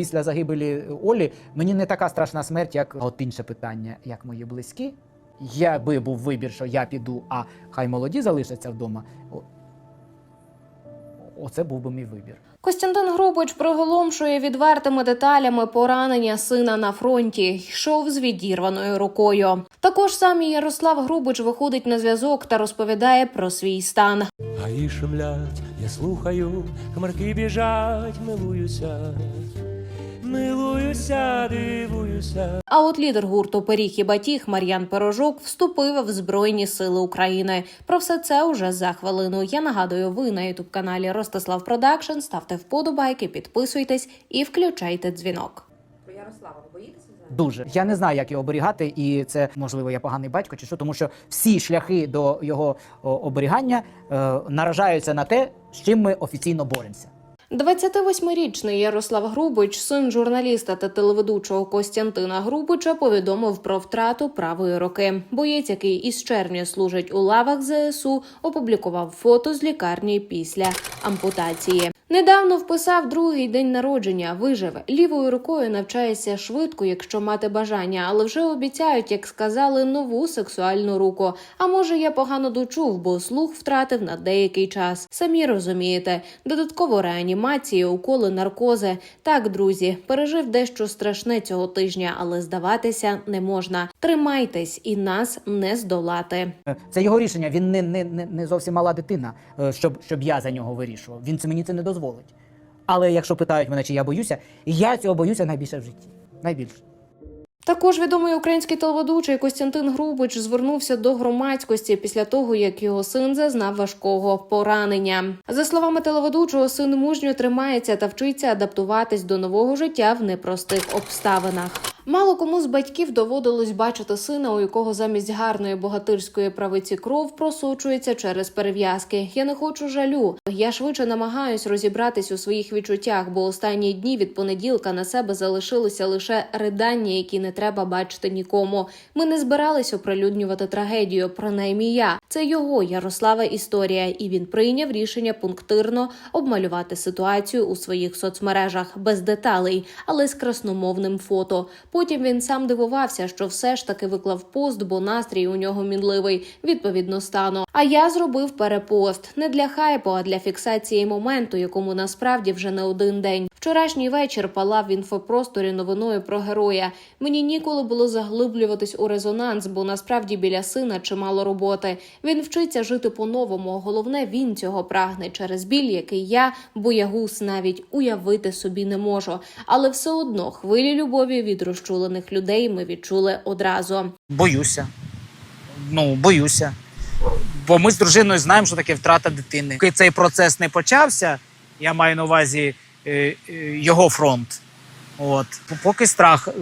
після загибелі Олі мені не така страшна смерть, як от інше питання, як мої близькі. Якби був вибір, що я піду, а хай молоді залишаться вдома. Оце був би мій вибір. Костянтин Грубич приголомшує відвертими деталями поранення сина на фронті. Йшов з відірваною рукою. Також сам Ярослав Грубич виходить на зв'язок та розповідає про свій стан. Гаї шумлять, я слухаю, хмарки біжать, милуюся, милуюся, дивуюся. А от лідер гурту Пиріг і Батіг Мар'ян Пирожок вступив в Збройні Сили України. Про все це уже за хвилину. Я нагадую, ви на ютуб каналі Ростислав Продакшн. Ставте вподобайки, підписуйтесь і включайте дзвінок. Про Ярослава ви боїтеся? Дуже я не знаю, як його оберігати, і це можливо я поганий батько чи що, тому що всі шляхи до його оберігання е, наражаються на те, з чим ми офіційно боремося. 28-річний Ярослав Грубич, син журналіста та телеведучого Костянтина Грубича, повідомив про втрату правої руки. Боєць, який із червня служить у лавах ЗСУ, опублікував фото з лікарні після ампутації. Недавно вписав другий день народження. Вижив лівою рукою навчається швидко, якщо мати бажання, але вже обіцяють, як сказали, нову сексуальну руку. А може, я погано дочув, бо слух втратив на деякий час. Самі розумієте, додатково реанімації, уколи, наркози. Так, друзі, пережив дещо страшне цього тижня, але здаватися не можна. Тримайтесь і нас не здолати. Це його рішення. Він не, не, не, зовсім мала дитина, е, щоб, щоб я за нього вирішував. Він це мені це не дозволить. Але якщо питають мене, чи я боюся, я цього боюся найбільше в житті. Найбільше. Також відомий український телеведучий Костянтин Грубич звернувся до громадськості після того, як його син зазнав важкого поранення. За словами телеведучого, син мужньо тримається та вчиться адаптуватись до нового життя в непростих обставинах. Мало кому з батьків доводилось бачити сина, у якого замість гарної богатирської правиці кров просочується через перев'язки. Я не хочу жалю. Я швидше намагаюсь розібратись у своїх відчуттях, бо останні дні від понеділка на себе залишилися лише ридання, які не треба бачити нікому. Ми не збирались оприлюднювати трагедію, принаймні я. Це його Ярослава історія, і він прийняв рішення пунктирно обмалювати ситуацію у своїх соцмережах без деталей, але з красномовним фото. Потім він сам дивувався, що все ж таки виклав пост, бо настрій у нього мінливий відповідно стану. А я зробив перепост не для хайпу, а для фіксації моменту, якому насправді вже не один день. Вчорашній вечір палав в інфопросторі новиною про героя. Мені ніколи було заглиблюватись у резонанс, бо насправді біля сина чимало роботи. Він вчиться жити по-новому. Головне, він цього прагне через біль, який я, боягуз, навіть уявити собі не можу. Але все одно хвилі любові від розчулених людей ми відчули одразу. Боюся. Ну, боюся. Бо ми з дружиною знаємо, що таке втрата дитини. Поки цей процес не почався, я маю на увазі е, е, його фронт. От. Поки страх. Е,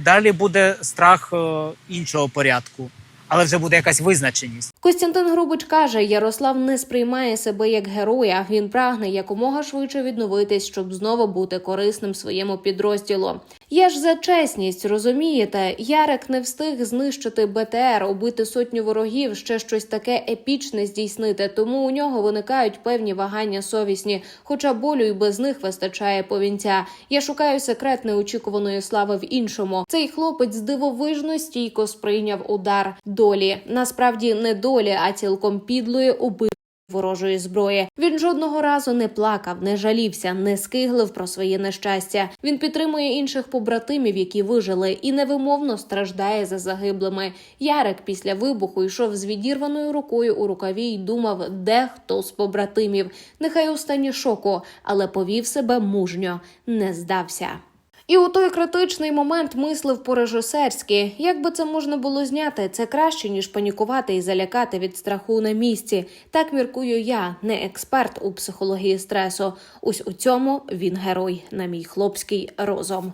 Далі буде страх е, іншого порядку, але вже буде якась визначеність. Костянтин Грубич каже, Ярослав не сприймає себе як героя. Він прагне якомога швидше відновитись, щоб знову бути корисним своєму підрозділу. Я ж за чесність, розумієте, Ярик не встиг знищити БТР, убити сотню ворогів, ще щось таке епічне здійснити. Тому у нього виникають певні вагання совісні, хоча болю й без них вистачає повінця. Я шукаю секрет неочікуваної слави в іншому. Цей хлопець дивовижно стійко сприйняв удар долі. Насправді не долі, а цілком підлої убив. Ворожої зброї він жодного разу не плакав, не жалівся, не скиглив про своє нещастя. Він підтримує інших побратимів, які вижили, і невимовно страждає за загиблими. Ярик після вибуху йшов з відірваною рукою у рукаві й думав, де хто з побратимів. Нехай у стані шоку, але повів себе мужньо, не здався. І у той критичний момент мислив по-режисерськи. Як би це можна було зняти, це краще ніж панікувати і залякати від страху на місці. Так міркую я, не експерт у психології стресу. Ось у цьому він герой, на мій хлопський розум.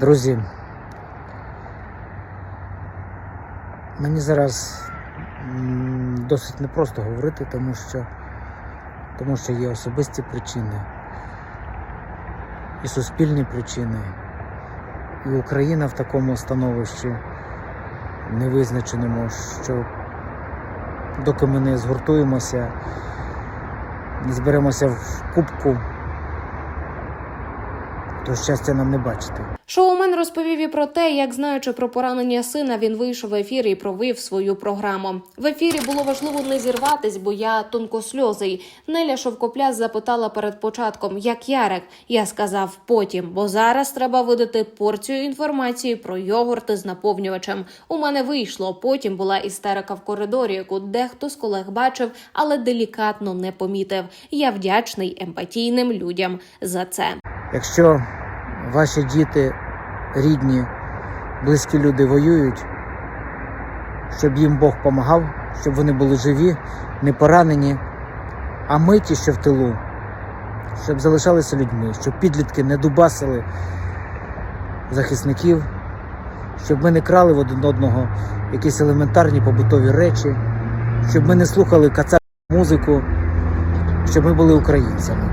Друзі, мені зараз досить непросто говорити, тому що, тому що є особисті причини і суспільні причини. І Україна в такому становищі невизначеному, що доки ми не згуртуємося, не зберемося в кубку, то щастя нам не бачити. Шоумен розповів і про те, як знаючи про поранення сина, він вийшов в ефір і провів свою програму. В ефірі було важливо не зірватись, бо я тонкосльозий. Неля Шовкопляс запитала перед початком, як Ярик. Я сказав потім, бо зараз треба видати порцію інформації про йогурти з наповнювачем. У мене вийшло. Потім була істерика в коридорі, яку дехто з колег бачив, але делікатно не помітив. Я вдячний емпатійним людям за це. Якщо ваші діти, рідні, близькі люди воюють, щоб їм Бог допомагав, щоб вони були живі, не поранені, а ми ті, що в тилу, щоб залишалися людьми, щоб підлітки не дубасили захисників, щоб ми не крали в один одного якісь елементарні побутові речі, щоб ми не слухали каца музику, щоб ми були українцями.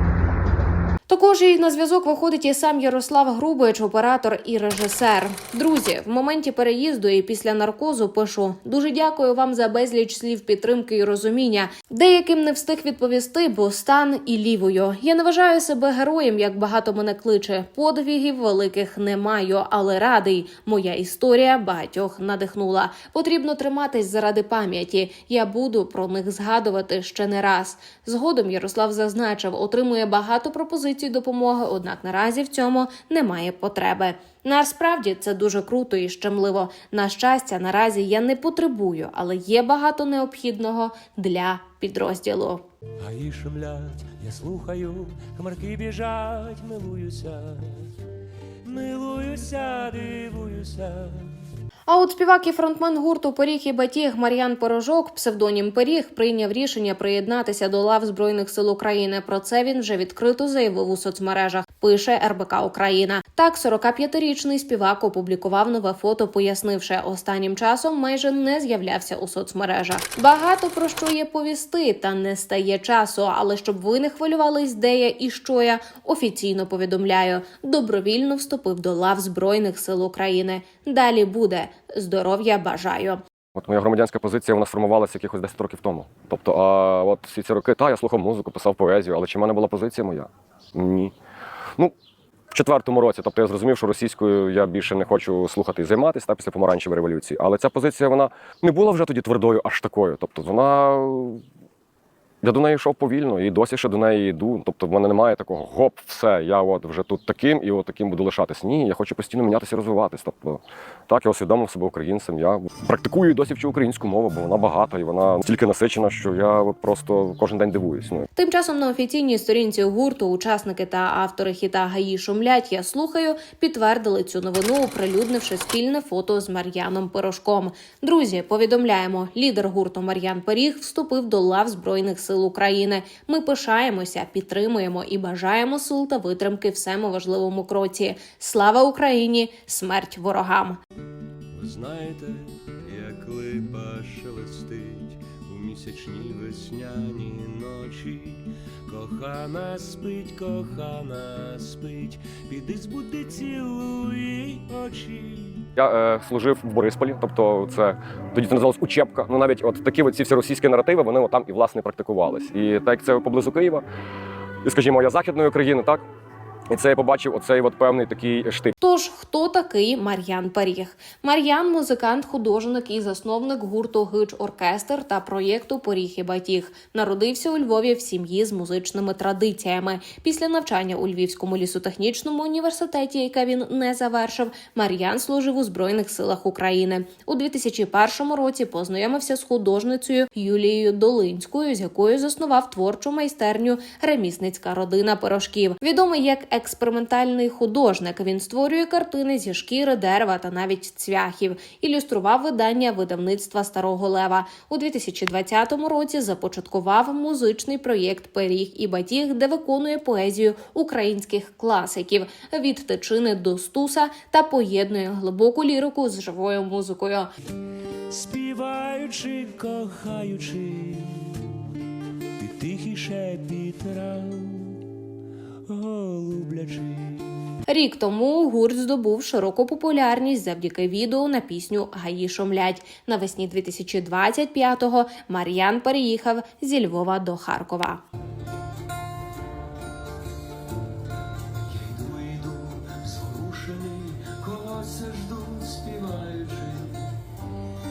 Також і на зв'язок виходить і сам Ярослав Грубич, оператор і режисер. Друзі, в моменті переїзду і після наркозу пишу дуже дякую вам за безліч слів підтримки і розуміння. Деяким не встиг відповісти, бо стан і лівою. Я не вважаю себе героєм, як багато мене кличе. Подвігів великих не маю, але радий. Моя історія багатьох надихнула. Потрібно триматись заради пам'яті. Я буду про них згадувати ще не раз. Згодом Ярослав зазначив, отримує багато пропозицій допомоги, однак наразі в цьому немає потреби. Насправді це дуже круто і щемливо. На щастя, наразі я не потребую, але є багато необхідного для підрозділу. Гаї шумлять, я слухаю, хмарки біжать, милуюся, милуюся, дивуюся. А от співак і фронтмен гурту Поріг і Батіг Мар'ян Порожок, псевдонім Пиріг, прийняв рішення приєднатися до лав збройних сил України. Про це він вже відкрито заявив у соцмережах. Пише РБК Україна. Так, 45-річний співак опублікував нове фото, пояснивши, останнім часом майже не з'являвся у соцмережах. Багато про що є повісти, та не стає часу. Але щоб ви не хвилювались, де я і що я офіційно повідомляю. Добровільно вступив до лав збройних сил України. Далі буде здоров'я. Бажаю. От моя громадянська позиція вона сформувалася якихось 10 років тому. Тобто, а от всі ці роки, та я слухав музику, писав поезію, але чи в мене була позиція моя? Ні. Ну, четвертому році, тобто я зрозумів, що російською я більше не хочу слухати і займатися та після помаранчевої революції. Але ця позиція вона не була вже тоді твердою, аж такою. Тобто вона. Я до неї йшов повільно і досі ще до неї йду. Тобто в мене немає такого гоп, все, я от вже тут таким і от таким буду лишатись. Ні, я хочу постійно мінятися і розвиватись. Тобто, так, я усвідомив себе українцем. Я практикую і досі вчу українську мову, бо вона багата і вона настільки насичена, що я просто кожен день дивуюсь. Ну Тим часом на офіційній сторінці гурту учасники та автори хіта Гаї шумлять. Я слухаю, підтвердили цю новину, оприлюднивши спільне фото з Мар'яном Пирожком. Друзі, повідомляємо, лідер гурту Мар'ян Пиріг вступив до лав збройних сил України. Ми пишаємося, підтримуємо і бажаємо сил та витримки всему важливому кроці. Слава Україні! Смерть ворогам! Ви знаєте, як липа шелестить місячні весняні ночі. Кохана спить, кохана спить, піди збуди цілуй очі. я е, служив в Борисполі, тобто це тоді це називалось учебка. Ну навіть от такі от ці всі російські наративи, вони от там і власне практикувались. І так як це поблизу Києва, і скажімо, я західної країни, так. І це я побачив оцей от певний такий штиль. Тож, хто такий Мар'ян Паріг? Мар'ян музикант, художник і засновник гурту Гич Оркестр та проєкту Поріг і Батіг. Народився у Львові в сім'ї з музичними традиціями. Після навчання у Львівському лісотехнічному університеті, яке він не завершив, Мар'ян служив у Збройних силах України. У 2001 році познайомився з художницею Юлією Долинською, з якою заснував творчу майстерню Ремісницька родина пирожків. Відомий як експериментальний художник. Він створює картини зі шкіри, дерева та навіть цвяхів. Ілюстрував видання видавництва Старого Лева. У 2020 році започаткував музичний проєкт Пиріг і Батіг, де виконує поезію українських класиків від тичини до стуса та поєднує глибоку лірику з живою музикою. співаючи, кохаючи, тихий шепіт голублячий. Рік тому гурт здобув широку популярність завдяки відео на пісню Гаї шумлять. Навесні 2025-го Мар'ян переїхав зі Львова до Харкова.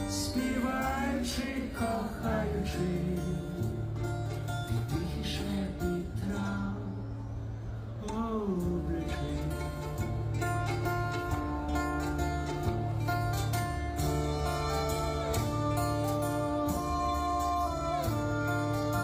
Співаючи, кохаючи.